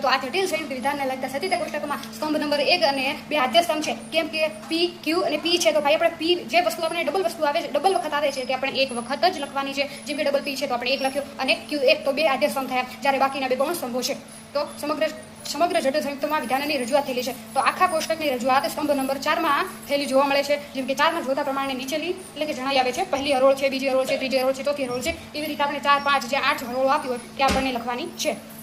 તો આ જટિલ સંયુક્ત વિધાનને લગતા સતીતા કોષ્ટકમાં સ્તંભ નંબર એક અને બે આદ્ય સ્તંભ છે. કેમ કે પી ક્યુ અને પી છે. તો ભાઈ, આપણે પી જે વસ્તુ આપણે ડબલ વસ્તુ આવે છે ડબલ વખત આવે છે તે આપણે એક વખત જ લખવાની છે. જેમ કે ડબલ પી છે, તો આપણે એક લખ્યો અને ક્યુ એક, તો બે આદ્ય સ્તંભ થયા. જ્યારે બાકીના બે ગૌણ સ્તંભો છે? તો સમગ્ર સમગ્ર જટિલ સંયુક્તમાં વિધાનની રજૂઆત થયેલી છે. તો આખા કોષ્ટકની રજૂઆત સ્તંભ નંબર ચારમાં થયેલી જોવા મળે છે. જેમ કે ચારમાં જોતા પ્રમાણે નીચેની એટલે કે જણાવી આવે છે, પહેલી હરોળ છે, બીજી હરોળ છે, ત્રીજી હરોળ છે, ચોથી હરોળ છે. એવી રીતે આપણે ચાર, પાંચ, જે આઠ હરોળો આપી હોય, તે આપણને લખવાની છે.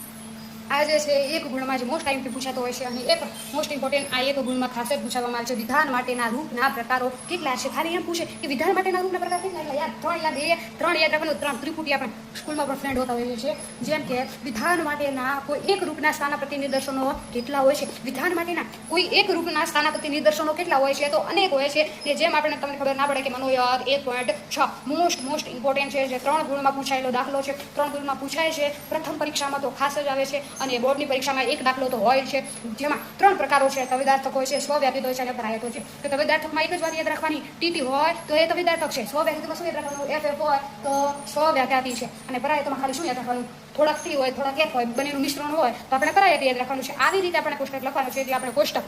આ જે છે એક ગુણમાં જે મોસ્ટ ટાઈમથી પૂછાતો હોય છે અને એક મોસ્ટ ઇમ્પોર્ટન્ટ આ એક ગુણમાં ખાસ પૂછવામાં આવે છે. વિધાન માટેના રૂપના પ્રકારો કેટલા છે? ખાલી એમ પૂછે કે વિધાન માટેના રૂપના પ્રકાર કેટલા? યાદ ત્રણ યાદ, એ ત્રણ યાદ રાખવાનું, ત્રણ ત્રિપુટી આપણે સ્કૂલમાં પણ ફ્રેન્ડ હોતા હોઈએ છીએ. જેમ કે વિધાન માટેના કોઈ એક રૂપના સ્થાનાપતિ નિદર્શનો કેટલા હોય છે? વિધાન માટેના કોઈ એક રૂપના સ્થાનાપતિ નિદર્શનો કેટલા હોય છે? તો અનેક હોય છે. કે જેમ આપણે તમને ખબર ના પડે કે મનોયર એક પોઈન્ટ છ. મોસ્ટ મોસ્ટ ઇમ્પોર્ટન્ટ છે. જે ત્રણ ગુણમાં પૂછાયેલો દાખલો છે. ત્રણ ગુણમાં પૂછાય છે. પ્રથમ પરીક્ષામાં તો ખાસ જ આવે છે. અને બોર્ડની પરીક્ષામાં એક દાખલો તો હોય છે, જેમાં ત્રણ પ્રકારો છે. તવિદાર્થક હોય છે, સ્વવ્યાપિત હોય છે અને પરાયત છે. તો તવિદાર્થકમાં એક જ વાત યાદ રાખવાની, ટીટી હોય તો એ તવિદાર્થક છે. સ્વવ્યાપિતમાં શું યાદ રાખવાનું? એફ એફ હોય તો સ્વવ્યાપ્યાતિ છે. અને પરાયતમાં ખાલી શું યાદ રાખવાનું? થોડાક સી હોય, થોડાક એફ હોય, બંનેનું મિશ્રણ હોય, તો આપણે પરાયત યાદ રાખવાનું છે. આવી રીતે આપણે કોષ્ટક લખવાનું છે, જે આપણે કોષ્ટક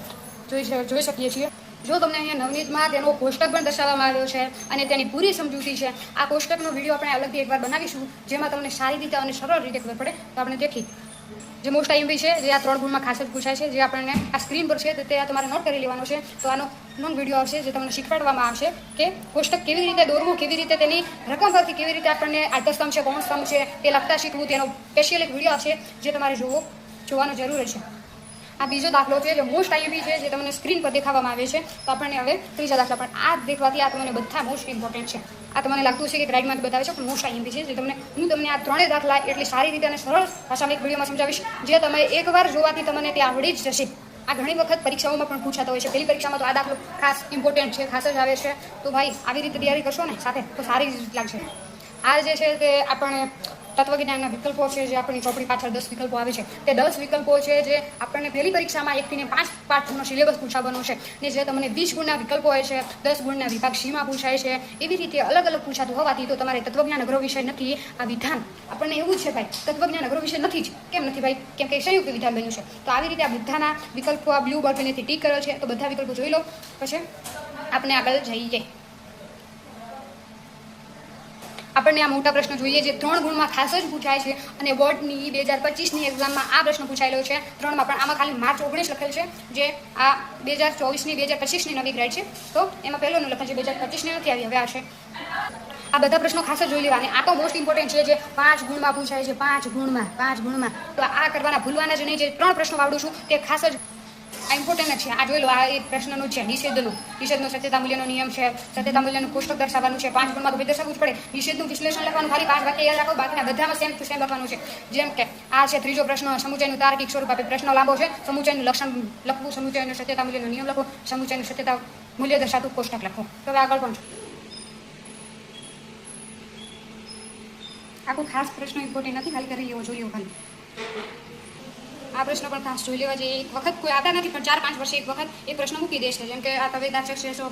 જોઈ જોઈ શકીએ છીએ. જો તમને અહીંયા નવનીતમાં તેનો કોષ્ટક પણ દર્શાવવામાં આવ્યો છે અને તેની પૂરી સમજૂતી છે, આ કોષ્ટકનો વીડિયો આપણે અલગથી એકવાર બનાવીશું, જેમાં તમને સારી રીતે અને સરળ રીતે ખબર પડે, તો આપણે દેખી જે મોસ્ટ આઈએમપી છે, જે આ ત્રણ ગુણમાં ખાસ જ પૂછાય છે, જે આપણને આ સ્ક્રીન પર છે, તો આ તમારે નોટ કરી લેવાનો છે. તો આનો નોન વીડિયો આવશે, જે તમને શીખવાડવામાં આવશે કે કોષ્ટક કેવી રીતે દોરવું, કેવી રીતે તેની રકમ પરથી કેવી રીતે આપણને આધારસ્તંભ છે કોણ સ્તંભ છે, તે લખતા શીખવું. તેનો સ્પેશિયલ એક વીડિયો આવશે, જે તમારે જોવો, જોવાનો જરૂર છે આ બીજો દાખલો છે જે મોસ્ટ આઈએમપી છે, જે તમને સ્ક્રીન પર દેખાવામાં આવે છે. તો આપણને હવે ત્રીજા દાખલા પણ આ દેખવાથી આ તમને બધા મોસ્ટ ઇમ્પોર્ટન્ટ છે. આ તમને લાગતું છે કે ગ્રાઇડમાં બતાવે છે, પણ મોસ્ટ આઈએમપી છે, જે તમને હું તમને આ ત્રણેય દાખલા એટલી સારી રીતે અને સરળ ભાષામાં એક વિડીયોમાં સમજાવીશ, જે તમે એકવાર જોવાથી તમને તે આવડી જ જશે. આ ઘણી વખત પરીક્ષાઓમાં પણ પૂછાતો હોય છે. પહેલી પરીક્ષામાં તો આ દાખલો ખાસ ઇમ્પોર્ટન્ટ છે, ખાસ જ આવે છે. તો ભાઈ, આવી રીતે તૈયારી કરશો ને સાથે? તો સારી રીતે લાગશે. આ જે છે તે આપણે તત્વજ્ઞાનના વિકલ્પો છે જે આપણી ચોપડી પાછળ દસ વિકલ્પો આવે છે. તે દસ વિકલ્પો છે જે આપણને પહેલી પરીક્ષામાં એકથી ને પાંચ પાઠનો સિલેબસ પૂછાવાનો છે. ને જે તમને વીસ ગુણના વિકલ્પો હોય છે, દસ ગુણના વિભાગ સીમાં પૂછાય છે, એવી રીતે અલગ અલગ પૂછાતું હોવાથી તો તમારે તત્વજ્ઞાન અઘરો વિષય નથી. આ વિધાન આપણને એવું છે ભાઈ, તત્વજ્ઞાન અઘરો વિષય નથી જ. કેમ નથી ભાઈ? કેમ કે સંયુક્ત વિધાન બન્યું છે. તો આવી રીતે આ બધાના વિકલ્પો આ બ્લુ પેનેથી ટીક કરેલ છે તો બધા વિકલ્પો જોઈ લો. પછી આપણે આગળ જઈએ. આપણને આ મોટા પ્રશ્નો જોઈએ જે ત્રણ ગુણમાં ખાસ જ પૂછાય છે અને બોર્ડની બે હજાર પચીસની એક્ઝામમાં આ પ્રશ્ન પૂછાયેલો છે. ત્રણમાં પણ આમાં ખાલી માર્ચ ઓગણીસ લખેલ છે, જે આ બે હજાર ચોવીસની, બે હજાર પચીસની નવી ગ્રેડ છે. તો એમાં પહેલોનું લખેલ છે બે હજાર પચીસની નથી આવી, હવે છે. આ બધા પ્રશ્નો ખાસ જ જોઈ લેવાના. આ તો મોસ્ટ ઇમ્પોર્ટન્ટ છે જે પાંચ ગુણમાં પૂછાય છે, પાંચ ગુણમાં પાંચ ગુણમાં. તો આ કરવાના, ભૂલવાના જ નહીં. જે ત્રણ પ્રશ્નો આવડું છું તે ખાસ જ આ ઇમ્પોર્ટન્ટ છે. આ જોઈ લો, આ એક પ્રશ્નનું છે. નિષેધનું. નિષેધનો સત્યતા મૂલ્યનો નિયમ છે. સત્યતા મૂલ્યનું કોષ્ટક દર્શાવવાનું છે. પાંચ ગુણમાં તો ભાઈ દર્શાવવું પડે. નિષેધનું વિશ્લેષણ લખવાનું. ખાલી પાંચ વાક્ય યાદ રાખો. બાકીના બધામાં સેમ ટુ સેમ લખવાનું છે. જેમ કે, આ છે ત્રીજો પ્રશ્ન. સમુચયનું તાર્કિક સ્વરૂપ આપે પ્રશ્ન લાંબો છે. સમુચયનું લક્ષણ લખવું. સમુચયનું સત્યતા મૂલ્યનો નિયમ લખો. સમુચયનું સત્યતા મૂલ્ય દર્શાવતું કોષ્ટક લખો. હવે આગળ પણ આખો ખાસ પ્રશ્ન ઇમ્પોર્ટન્ટ નથી. ખાલી કરી એવો જોઈએ ખાલી. આ પ્રશ્ન પણ ખાસ જોઈ લેવા જોઈએ. એક વખત કોઈ આતા નથી, પણ ચાર પાંચ વર્ષે એક વખત એ પ્રશ્ન મૂકી દેશે. જેમ કે આ તવેદાર સો